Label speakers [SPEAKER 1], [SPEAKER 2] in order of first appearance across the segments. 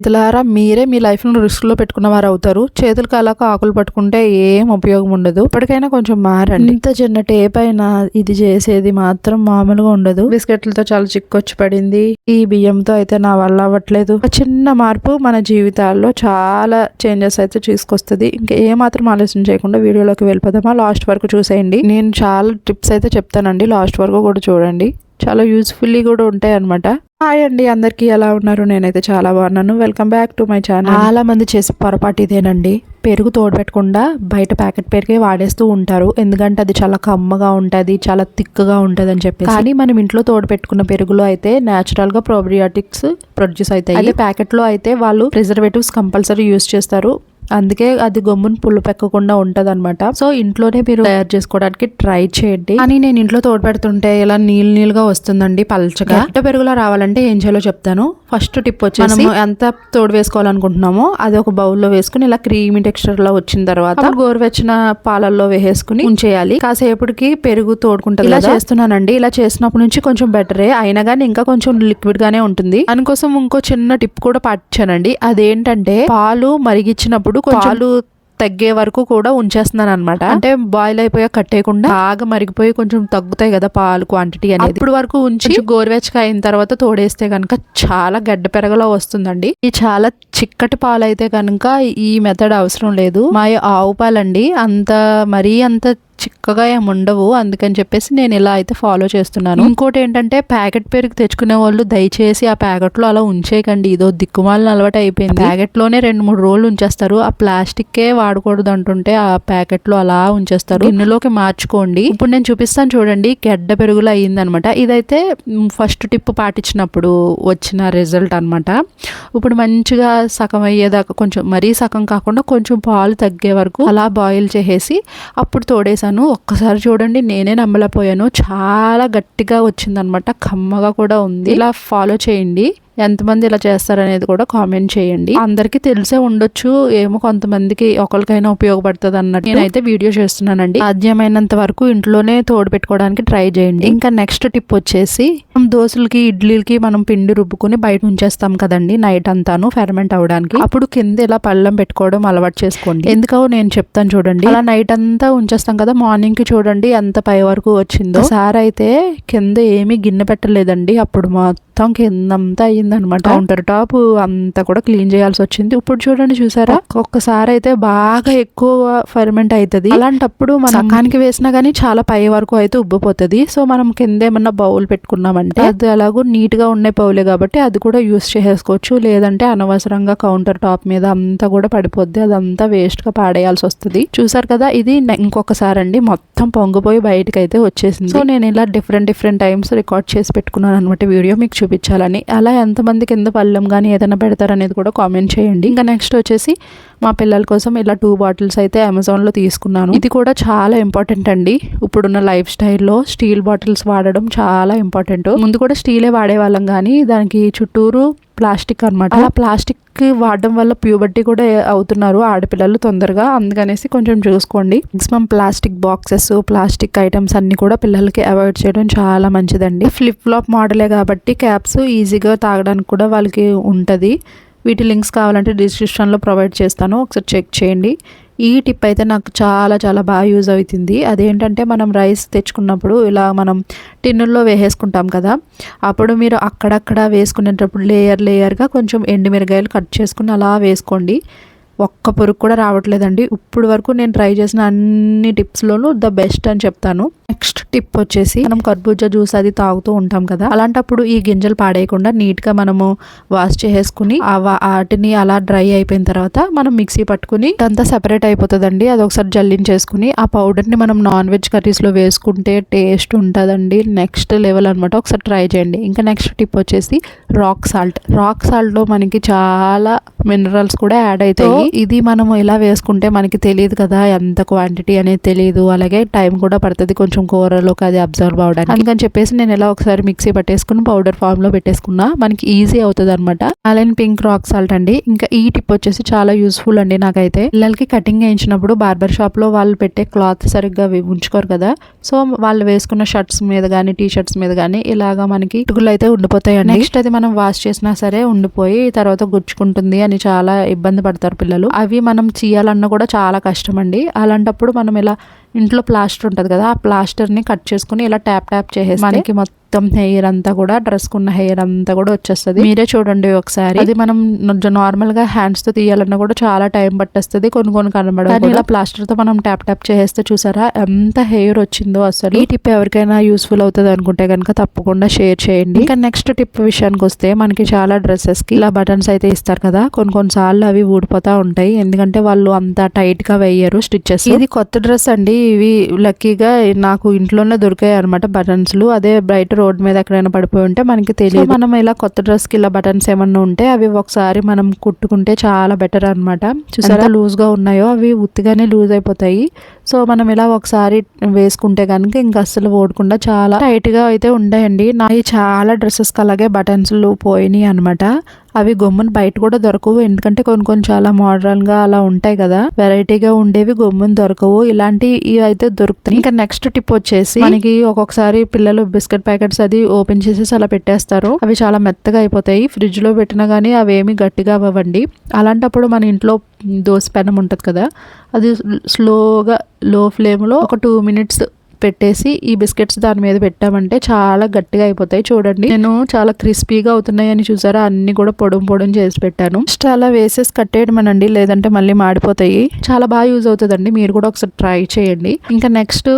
[SPEAKER 1] ఇతలారా మీరే మీ లైఫ్ను రిస్క్లో పెట్టుకున్న వారు అవుతారు చేతులు కాలాక ఆకులు పట్టుకుంటే ఏం ఉపయోగం ఉండదు. ఇప్పటికైనా కొంచెం మారండి. ఇంత చిన్న టేప్ అయినా ఇది చేసేది మాత్రం మామూలుగా ఉండదు. బిస్కెట్లతో చాలా చిక్కొచ్చి పడింది. ఈ బియ్యంతో అయితే నా వల్ల అవ్వట్లేదు. ఒక చిన్న మార్పు మన జీవితాల్లో చాలా చేంజెస్ అయితే తీసుకొస్తుంది ఇంకా ఏ మాత్రం ఆలోచన చేయకుండా వీడియోలోకి వెళ్ళిపోదామా? లాస్ట్ వరకు చూసేయండి. నేను చాలా టిప్స్ అయితే చెప్తానండి. లాస్ట్ వరకు కూడా చూడండి. చాలా యూస్ఫుల్లీ కూడా ఉంటాయి అనమాట హాయ్ అండి అందరికీ ఎలా ఉన్నారు? నేనైతే చాలా బాగున్నాను. Welcome back to my channel చాలా మంది చేసే పొరపాటు ఇదేనండి. పెరుగు తోడబెట్టకుండా బయట ప్యాకెట్ పెరిగే వాడేస్తూ ఉంటారు. ఎందుకంటే అది చాలా కమ్మగా ఉంటుంది చాలా థిక్గా ఉంటుంది అని చెప్పి కానీ మనం ఇంట్లో తోడబెట్టుకున్న పెరుగులో అయితే నేచురల్గా ప్రోబియాటిక్స్ ప్రొడ్యూస్ అవుతాయి. అదే ప్యాకెట్లో అయితే వాళ్ళు ప్రిజర్వేటివ్స్ కంపల్సరీ యూస్ చేస్తారు. అందుకే అది గమ్మును పుల్లు పెక్కకుండా ఉంటది అనమాట సో ఇంట్లోనే మీరు తయారు చేసుకోవడానికి ట్రై చేయండి. కానీ నేను ఇంట్లో తోడు పెడుతుంటే ఇలా నీళ్ళు నీళ్ళుగా వస్తుందండి పల్చగా. గట్ట పెరుగులా రావాలంటే ఏం చేయాలో చెప్తాను. ఫస్ట్ టిప్ వచ్చి మనం ఎంత తోడు వేసుకోవాలనుకుంటున్నామో అది ఒక బౌల్లో వేసుకుని ఇలా క్రీమీ టెక్స్చర్లో వచ్చిన తర్వాత గోరువెచ్చిన పాలల్లో వేసేసుకుని ఉంచేయాలి. కాసేపటికి పెరుగు తోడుకుంటుంది ఇలా చేస్తున్నానండి. ఇలా చేసినప్పటి నుంచి కొంచెం బెటరే. అయినా కానీ ఇంకా కొంచెం లిక్విడ్ గానే ఉంటుంది. దానికోసం ఇంకో చిన్న టిప్ కూడా పాటించానండి. అదేంటంటే పాలు మరిగించినప్పుడు పాలు తగ్గే వరకు కూడా ఉంచేస్తున్నాను అనమాట అంటే బాయిల్ అయిపోయా కట్టేయకుండా బాగా మరిగిపోయి కొంచెం తగ్గుతాయి కదా పాలు క్వాంటిటీ అనేది. ఇప్పుడు వరకు ఉంచి గోరువెచ్చగా అయిన తర్వాత తోడేస్తే కనుక చాలా గడ్డ పెరగలో వస్తుందండి. ఈ చాలా చిక్కటి పాలు అయితే కనుక ఈ మెథడ్ అవసరం లేదు. మా ఆవు పాలండి అంత మరీ అంత చిక్కగా ఏమి ఉండవు. అందుకని చెప్పేసి నేను ఇలా అయితే ఫాలో చేస్తున్నాను. ఇంకోటి ఏంటంటే ప్యాకెట్ పెరుగు తెచ్చుకునే వాళ్ళు దయచేసి ఆ ప్యాకెట్లో అలా ఉంచేయకండి. ఇదో దిక్కుమాలిన అలవాటు అయిపోయింది. ప్యాకెట్లోనే రెండు మూడు రోజులు ఉంచేస్తారు. ఆ ప్లాస్టిక్కే వాడకూడదు అంటుంటే ఆ ప్యాకెట్లో అలా ఉంచేస్తారు. గిన్నెలోకి మార్చుకోండి. ఇప్పుడు నేను చూపిస్తాను చూడండి. గడ్డ పెరుగులో అయ్యిందనమాట. ఇదైతే ఫస్ట్ టిప్ పాటించినప్పుడు వచ్చిన రిజల్ట్ అనమాట. ఇప్పుడు మంచిగా సగం అయ్యేదాకా కొంచెం మరీ సగం కాకుండా కొంచెం పాలు తగ్గే వరకు అలా బాయిల్ చేసేసి అప్పుడు తోడేసాను ఒక్కసారి చూడండి నేనే నమ్మలేకపోయాను. చాలా గట్టిగా వచ్చిందనమాట. కమ్మగా కూడా ఉంది. ఇలా ఫాలో చేయండి. ఎంతమంది ఇలా చేస్తారనేది కూడా కామెంట్ చేయండి. అందరికీ తెలిసే ఉండొచ్చు. ఏమో కొంతమందికి ఒకరికైనా ఉపయోగపడుతుంది అన్నట్టు. నేనైతే వీడియో చేస్తున్నానండి. సాధ్యమైనంత వరకు ఇంట్లోనే తోడు పెట్టుకోవడానికి ట్రై చేయండి. ఇంకా నెక్స్ట్ టిప్ వచ్చేసి దోశలకి ఇడ్లీలకి మనం పిండి రుబ్బుకొని బయట ఉంచేస్తాం కదండి నైట్ అంతాను ఫెర్మెంట్ అవడానికి అప్పుడు కింద ఇలా పళ్ళం పెట్టుకోవడం అలవాటు చేసుకోండి. ఎందుకో నేను చెప్తాను చూడండి. అలా నైట్ అంతా ఉంచేస్తాం కదా మార్నింగ్కి చూడండి ఎంత పై వరకు వచ్చిందో. సార్ అయితే కింద ఏమీ గిన్నె పెట్టలేదండి. అప్పుడు మొత్తం కిందంతా అయ్యిందనమాట. కౌంటర్ టాప్ అంతా కూడా క్లీన్ చేయాల్సి వచ్చింది. ఇప్పుడు చూడండి చూసారా? ఒక్కసారి అయితే బాగా ఎక్కువ ఫర్మెంట్ అవుతుంది అలాంటప్పుడు మనం సకానికి వేసినా గానీ చాలా పై వరకు అయితే ఉబ్బిపోతుంది. సో మనం కింద ఏమన్నా బౌల్ పెట్టుకున్నామంటే అది అలాగూ నీట్గా ఉండే బౌలే కాబట్టి అది కూడా యూస్ చేసేసుకోవచ్చు లేదంటే అనవసరంగా కౌంటర్ టాప్ మీద అంతా కూడా పడిపోద్ది. అదంతా వేస్ట్గా పాడేయాల్సి వస్తుంది. చూసారు కదా ఇది ఇంకొకసారి అండి. మొత్తం పొంగిపోయి బయటకు అయితే వచ్చేసింది. సో నేను ఇలా డిఫరెంట్ డిఫరెంట్ టైమ్స్ రికార్డ్ చేసి పెట్టుకున్నాను అనమాట వీడియో. మీకు చూపించాలని. అలా ఎంతమంది కింద పళ్ళెం కానీ ఏదైనా పెడతారనేది కూడా కామెంట్ చేయండి. ఇంకా నెక్స్ట్ వచ్చేసి మా పిల్లల కోసం ఇలా టూ బాటిల్స్ అయితే అమెజాన్లో తీసుకున్నాను. ఇది కూడా చాలా ఇంపార్టెంట్ అండి. ఇప్పుడున్న లైఫ్ స్టైల్లో స్టీల్ బాటిల్స్ వాడడం చాలా ఇంపార్టెంట్ ముందు కూడా స్టీలే వాడేవాళ్ళం కానీ దానికి చుట్టూరు ప్లాస్టిక్ అన్నమాట. అలా ప్లాస్టిక్ వాడడం వల్ల ప్యూబర్టీ కూడా అవుతున్నారు ఆడపిల్లలు తొందరగా. అందుకనేసి కొంచెం చూసుకోండి. Maximum plastic boxes plastic items అన్ని కూడా పిల్లలకి అవాయిడ్ చేయడం చాలా మంచిదండి. ఫ్లిప్ ఫ్లాప్ మోడలే కాబట్టి క్యాప్స్ ఈజీగా తాగడానికి కూడా వాళ్ళకి ఉంటుంది. వీటి లింక్స్ కావాలంటే డిస్క్రిప్షన్లో ప్రొవైడ్ చేస్తాను. ఒకసారి చెక్ చేయండి. ఈ టిప్ అయితే నాకు చాలా చాలా బాగా యూజ్ అవుతుంది. అదేంటంటే మనం రైస్ తెచ్చుకున్నప్పుడు ఇలా మనం టిన్నుల్లో వేసేసుకుంటాం కదా అప్పుడు మీరు అక్కడక్కడ వేసుకునేటప్పుడు లేయర్ లేయర్గా కొంచెం ఎండుమిరగాయలు కట్ చేసుకుని అలా వేసుకోండి. ఒక్క పురుగు కూడా రావట్లేదండి. ఇప్పుడు వరకు నేను ట్రై చేసిన అన్ని టిప్స్లోనూ ద బెస్ట్ అని చెప్తాను. నెక్స్ట్ టిప్ వచ్చేసి మనం కర్బూజా జ్యూస్ అది తాగుతూ ఉంటాం కదా. అలాంటప్పుడు ఈ గింజలు పాడేయకుండా నీట్గా మనము వాష్ వా- వాటిని అలా డ్రై అయిపోయిన తర్వాత మనం మిక్సీ పట్టుకుని అంతా సెపరేట్ అయిపోతుందండి. అది ఒకసారి జల్లించేసుకుని ఆ పౌడర్ని మనం నాన్ వెజ్ కర్రీస్లో వేసుకుంటే టేస్ట్ ఉంటుందండి. నెక్స్ట్ లెవెల్ అనమాట ఒకసారి ట్రై చేయండి. ఇంకా నెక్స్ట్ టిప్ వచ్చేసి రాక్ సాల్ట్. రాక్ సాల్ట్లో మనకి చాలా మినరల్స్ కూడా యాడ్ అవుతాయి. ఇది మనము ఇలా వేసుకుంటే మనకి తెలియదు కదా ఎంత క్వాంటిటీ అనేది తెలియదు అలాగే టైం కూడా పడుతుంది. కొంచెం కొంచెం కూరలోకి అది అబ్జర్వ్ అవడానికి. అందుకని చెప్పేసి నేను ఎలా ఒకసారి మిక్సీ పట్టేసుకుని పౌడర్ ఫామ్లో పెట్టేసుకున్నా మనకి ఈజీ అవుతుంది అనమాట అలానే పింక్ రాక్ సాల్ట్ అండి. ఇంకా ఈ టిప్ వచ్చేసి చాలా యూస్ఫుల్ అండి నాకైతే. పిల్లలకి కటింగ్ వేయించినప్పుడు బార్బర్ షాప్లో వాళ్ళు పెట్టే క్లాత్ సరిగ్గా అవి ఉంచుకోరు కదా. సో వాళ్ళు వేసుకున్న షర్ట్స్ మీద కానీ టీ షర్ట్స్ మీద కానీ ఇలాగా మనకి ఇటుకులు అయితే ఉండిపోతాయండి. నెక్స్ట్ అది మనం వాష్ చేసినా సరే ఉండిపోయి తర్వాత గుచ్చుకుంటుంది అని చాలా ఇబ్బంది పడతారు పిల్లలు. అవి మనం చేయాలన్నా కూడా చాలా కష్టం అండి అలాంటప్పుడు మనం ఇలా ఇంట్లో ప్లాస్టర్ ఉంటుంది కదా ఆ ప్లాస్టర్ని కట్ చేసుకుని ఇలా ట్యాప్ ట్యాప్ చేసేసి మనకి మొత్తం హెయిర్ అంతా కూడా డ్రెస్ కున్న హెయిర్ అంతా కూడా వచ్చేస్తుంది. మీరే చూడండి ఒకసారి. అది మనం నార్మల్గా హ్యాండ్స్తో తీయాలన్నా కూడా చాలా టైం పట్టేస్తుంది కొన్ని కొన్ని కనబడదు కానీ ఇలా ప్లాస్టర్తో మనం ట్యాప్ ట్యాప్ చేస్తే చూసారా? ఎంత హెయిర్ వచ్చిందో అసలు. ఈ టిప్ ఎవరికైనా యూస్ఫుల్ అవుతుంది అనుకుంటే కనుక తప్పకుండా షేర్ చేయండి. ఇంకా నెక్స్ట్ టిప్ విషయానికి వస్తే మనకి చాలా డ్రెస్సెస్కి ఇలా బటన్స్ అయితే ఇస్తారు కదా. కొన్ని కొన్ని సార్లు అవి ఊడిపోతా ఉంటాయి. ఎందుకంటే వాళ్ళు అంత టైట్గా వేయరు స్టిచ్చెస్ ఇది కొత్త డ్రెస్ అండి. ఇవి లక్కీగా నాకు ఇంట్లోనే దొరికాయి అనమాట బటన్స్లు అదే బయట రోడ్ మీద ఎక్కడైనా పడిపోయి ఉంటే మనకి తెలియదు మనం ఇలా కొత్త డ్రెస్కి ఇలా బటన్స్ ఏమన్నా ఉంటే అవి ఒకసారి మనం కుట్టుకుంటే చాలా బెటర్ అనమాట చూసారా? లూజ్గా ఉన్నాయో అవి ఉత్తిగానే లూజ్ అయిపోతాయి. సో మనం ఇలా ఒకసారి వేసుకుంటే కనుక ఇంకా అస్సలు ఓడకుండా చాలా టైట్గా అయితే ఉంటాయండి నా చాలా డ్రెస్సెస్కి అలాగే బటన్స్లు పోయినాయి అనమాట అవి గమ్మున బయట కూడా దొరకవు. ఎందుకంటే కొన్ని కొన్ని చాలా మోడర్న్గా అలా ఉంటాయి కదా. వెరైటీగా ఉండేవి గమ్మున దొరకవు. ఇలాంటి ఇవి అయితే దొరుకుతాయి. ఇంకా నెక్స్ట్ టిప్ వచ్చేసి మనకి ఒక్కొక్కసారి పిల్లలు బిస్కెట్ ప్యాకెట్స్ అది ఓపెన్ చేసేసి అలా పెట్టేస్తారు. అవి చాలా మెత్తగా అయిపోతాయి. ఫ్రిడ్జ్లో పెట్టినా గానీ అవి ఏమి గట్టిగా అవ్వండి అలాంటప్పుడు మన ఇంట్లో దోశ పెనం ఉంటుంది కదా. అది స్లోగా లో ఫ్లేమ్లో ఒక టూ మినిట్స్ పెట్టేసి ఈ బిస్కెట్స్ దాని మీద పెట్టామంటే చాలా గట్టిగా అయిపోతాయి. చూడండి. నేను చాలా క్రిస్పీగా అవుతున్నాయి అని చూసారా? అన్ని కూడా పొడుం పొడుం చేసి పెట్టాను. జస్ట్ అలా వేసేసి కట్టేయడమనండి. లేదంటే మళ్ళీ మాడిపోతాయి. చాలా బాగా యూజ్ అవుతుందండి. మీరు కూడా ఒకసారి ట్రై చేయండి. ఇంకా నెక్స్ట్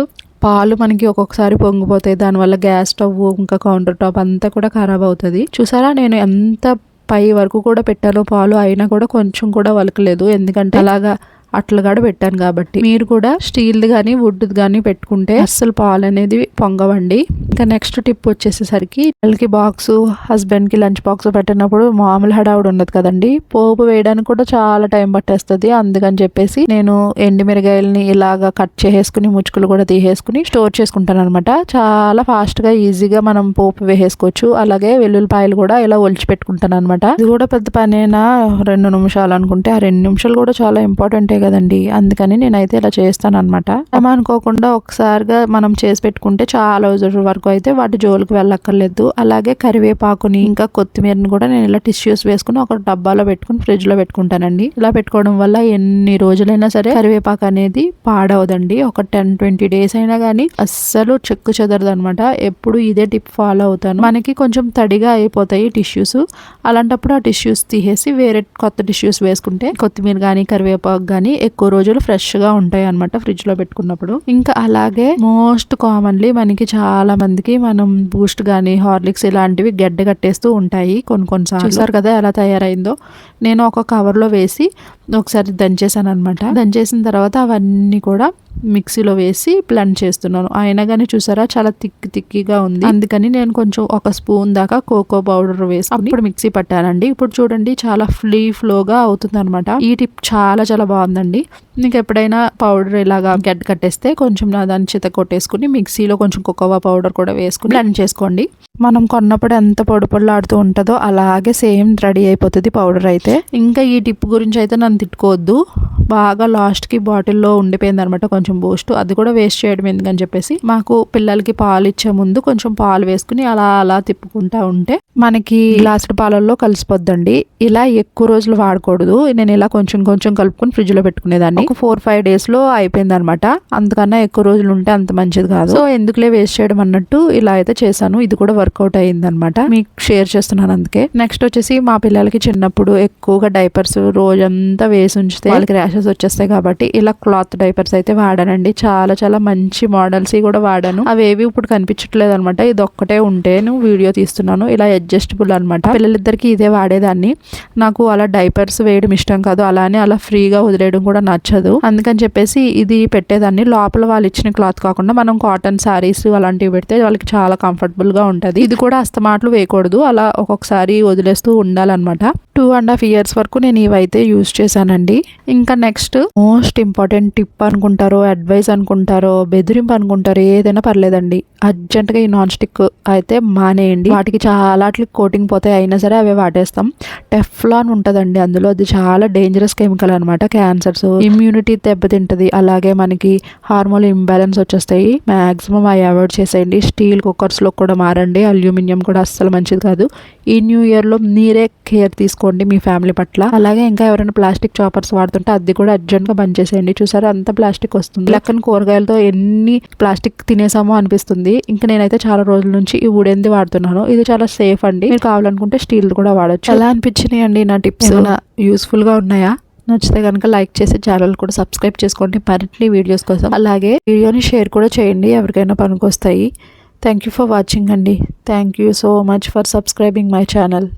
[SPEAKER 1] పాలు మనకి ఒక్కొక్కసారి పొంగిపోతాయి. దానివల్ల గ్యాస్ స్టవ్ ఇంకా కౌంటర్ టాప్ అంతా కూడా ఖరాబ్ అవుతుంది. చూసారా? నేను ఎంత పై వరకు కూడా పెట్టాను పాలు అయినా కూడా కొంచెం కూడా వలకలేదు. ఎందుకంటే అలాగా అట్లా కూడా పెట్టాను కాబట్టి. మీరు కూడా స్టీల్ కానీ వుడ్ కానీ పెట్టుకుంటే అస్సలు పాలు అనేది పొంగవండి. ఇంకా నెక్స్ట్ టిప్ వచ్చేసేసరికి పిల్లలకి బాక్స్ హస్బెండ్కి లంచ్ బాక్స్ పెట్టినప్పుడు మామూలు హడావుడు ఉండదు కదండి. పోపు వేయడానికి కూడా చాలా టైం పట్టేస్తుంది. అందుకని చెప్పేసి నేను ఎండి మిరగాయలని ఇలాగా కట్ చేసేసుకుని ముచ్చుకులు కూడా తీసేసుకుని స్టోర్ చేసుకుంటాను అనమాట చాలా ఫాస్ట్గా ఈజీగా మనం పోపు వేసేసుకోవచ్చు. అలాగే వెల్లుల్లిపాయలు కూడా ఇలా ఒలిచి పెట్టుకుంటాను అనమాట ఇది కూడా పెద్ద పనేనా? రెండు నిమిషాలు అనుకుంటే ఆ రెండు నిమిషాలు కూడా చాలా ఇంపార్టెంటే కదండి. అందుకని నేనైతే ఇలా చేస్తాను అనమాట అనుకోకుండా ఒకసారిగా మనం చేసి పెట్టుకుంటే చాలా రోజుల వరకు అయితే వాటి జోలికి వెళ్ళక్కర్లేదు. అలాగే కరివేపాకుని ఇంకా కొత్తిమీరని కూడా నేను ఇలా టిష్యూస్ వేసుకుని ఒక డబ్బాలో పెట్టుకుని ఫ్రిడ్జ్లో పెట్టుకుంటానండి. ఇలా పెట్టుకోవడం వల్ల ఎన్ని రోజులైనా సరే కరివేపాకు అనేది పాడవదండి. ఒక టెన్ ట్వంటీ డేస్ అయినా కానీ అస్సలు చెక్కు చెదరదు అనమాట ఎప్పుడు ఇదే టిప్ ఫాలో అవుతాను. మనకి కొంచెం తడిగా అయిపోతాయి టిష్యూస్. అలాంటప్పుడు ఆ టిష్యూస్ తీసేసి వేరే కొత్త టిష్యూస్ వేసుకుంటే కొత్తిమీర కానీ కరివేపాకు కానీ ఎక్కువ రోజులు ఫ్రెష్గా ఉంటాయి అనమాట ఫ్రిడ్జ్లో పెట్టుకున్నప్పుడు. ఇంకా అలాగే మోస్ట్ కామన్లీ మనకి చాలా మందికి మనం బూస్ట్ గానీ హార్లిక్స్ ఇలాంటివి గడ్డ కట్టేస్తూ ఉంటాయి కొన్ని కొన్నిసార్లు చూసారు కదా ఎలా తయారైందో? నేను ఒక కవర్లో వేసి ఒకసారి దంచేసాను అనమాట దంచేసిన తర్వాత అవన్నీ కూడా మిక్సీలో వేసి బ్లెండ్ చేస్తున్నాను. అయినా కానీ చూసారా? చాలా తిక్కి తిక్కిగా ఉంది. అందుకని నేను కొంచెం ఒక స్పూన్ దాకా కోకో పౌడర్ వేసి అప్పుడు మిక్సీ పట్టానండి. ఇప్పుడు చూడండి చాలా ఫ్లీ ఫ్లోగా అవుతుంది అనమాట ఈ టిప్ చాలా చాలా బాగుందండి. నీకు ఎప్పుడైనా పౌడర్ ఇలాగా గడ్డ కట్టేస్తే కొంచెం నా దాన్ని చిత కొట్టేసుకుని మిక్సీలో కొంచెం కోకోవా పౌడర్ కూడా వేసుకుని బ్లెండ్ చేసుకోండి. మనం కొన్నప్పుడు ఎంత పొడి పొడిలాడుతూ ఉంటుందో అలాగే సేమ్ రెడీ అయిపోతుంది పౌడర్ అయితే. ఇంకా ఈ టిప్ గురించి అయితే నన్ను తిట్టుకోవద్దు. బాగా లాస్ట్కి బాటిల్లో ఉండిపోయింది అనమాట కొంచెం బూస్ట్. అది కూడా వేస్ట్ చేయడం ఎందుకని చెప్పేసి మాకు పిల్లలకి పాలు ఇచ్చే ముందు కొంచెం పాలు వేసుకుని అలా అలా తిప్పుకుంటా ఉంటే మనకి గ్లాసుడు పాలల్లో కలిసిపోద్దండి. ఇలా ఎక్కువ రోజులు వాడకూడదు. నేను ఇలా కొంచెం కొంచెం కలుపుకొని ఫ్రిడ్జ్లో పెట్టుకునేదాన్ని. ఒక ఫోర్ ఫైవ్ డేస్లో అయిపోయింది అనమాట అంతకన్నా ఎక్కువ రోజులు ఉంటే అంత మంచిది కాదు. సో ఎందుకులే వేస్ట్ చేయడం అన్నట్టు ఇలా అయితే చేశాను. ఇది కూడా వర్కౌట్ అయింది అనమాట మీకు షేర్ చేస్తున్నాను అందుకే. నెక్స్ట్ వచ్చేసి మా పిల్లలకి చిన్నప్పుడు ఎక్కువగా డైపర్స్ రోజంతా వేసి ఉంచితే వాళ్ళకి ర్యాషెస్ వచ్చేస్తాయి కాబట్టి ఇలా క్లాత్ డైపర్స్ అయితే వాడానండి. చాలా చాలా మంచి మోడల్స్ కూడా వాడాను. అవేవి ఇప్పుడు కనిపించట్లేదు అనమాట ఇది ఒక్కటే ఉంటే నేను వీడియో తీస్తున్నాను. ఇలా అడ్జస్టబుల్ అనమాట పిల్లలిద్దరికి ఇదే వాడేదాన్ని. నాకు అలా డైపర్స్ వేయడం ఇష్టం కాదు. అలానే అలా ఫ్రీగా వదిలేయడం కూడా నచ్చదు. అందుకని చెప్పేసి ఇది పెట్టేదాన్ని. లోపల వాళ్ళు ఇచ్చిన క్లాత్ కాకుండా మనం కాటన్ శారీస్ అలాంటివి పెడితే వాళ్ళకి చాలా కంఫర్టబుల్గా ఇది కూడా అస్తమాటలు వేయకూడదు. అలా ఒక్కొక్కసారి వదిలేస్తూ ఉండాలన్నమాట. టూ అండ్ హాఫ్ ఇయర్స్ వరకు నేను ఇవైతే యూజ్ చేశానండి. ఇంకా నెక్స్ట్ మోస్ట్ ఇంపార్టెంట్ టిప్ అనుకుంటారో అడ్వైస్ అనుకుంటారో బెదిరింపు అనుకుంటారో ఏదైనా పర్లేదండి. అర్జెంట్గా ఈ నాన్ స్టిక్ అయితే మానేయండి. వాటికి చాలా కోటింగ్ పోతాయి. అయినా సరే అవే వాడేస్తాం. టెఫ్లాన్ ఉంటుందండి అందులో. అది చాలా డేంజరస్ కెమికల్ అనమాట క్యాన్సర్స్ ఇమ్యూనిటీ దెబ్బతింటది. అలాగే మనకి హార్మోన్ ఇంబ్యాలెన్స్ వచ్చేస్తాయి. మ్యాక్సిమం అవి అవాయిడ్ చేసేయండి. స్టీల్ కుక్కర్స్లో కూడా మారండి. అల్యూమినియం కూడా అస్సలు మంచిది కాదు. ఈ న్యూ ఇయర్లో మీరే కేర్ తీసుకోండి మీ ఫ్యామిలీ పట్ల. అలాగే ఇంకా ఎవరైనా ప్లాస్టిక్ చాపర్స్ వాడుతుంటే అది కూడా అర్జెంట్గా బంద్ చేసేయండి. చూసారా? అంత ప్లాస్టిక్ వస్తుంది. లెక్కన కూరగాయలతో ఎన్ని ప్లాస్టిక్ తినేసామో అనిపిస్తుంది. ఇంకా నేనైతే చాలా రోజుల నుంచి ఈ వుడెన్ది వాడుతున్నాను. ఇది చాలా సేఫ్ అండి. మీరు కావాలనుకుంటే స్టీల్ కూడా వాడచ్చు. ఎలా అనిపించినాయి అండి నా టిప్స్ యూస్ఫుల్గా ఉన్నాయా? నచ్చితే కనుక లైక్ చేసి ఛానల్ కూడా సబ్స్క్రైబ్ చేసుకోండి. మరిన్ని వీడియోస్ కోసం. అలాగే వీడియోని షేర్ కూడా చేయండి. ఎవరికైనా పనికొస్తాయి. థ్యాంక్ యూ ఫర్ వాచింగ్ అండి. Thank you so much for subscribing my channel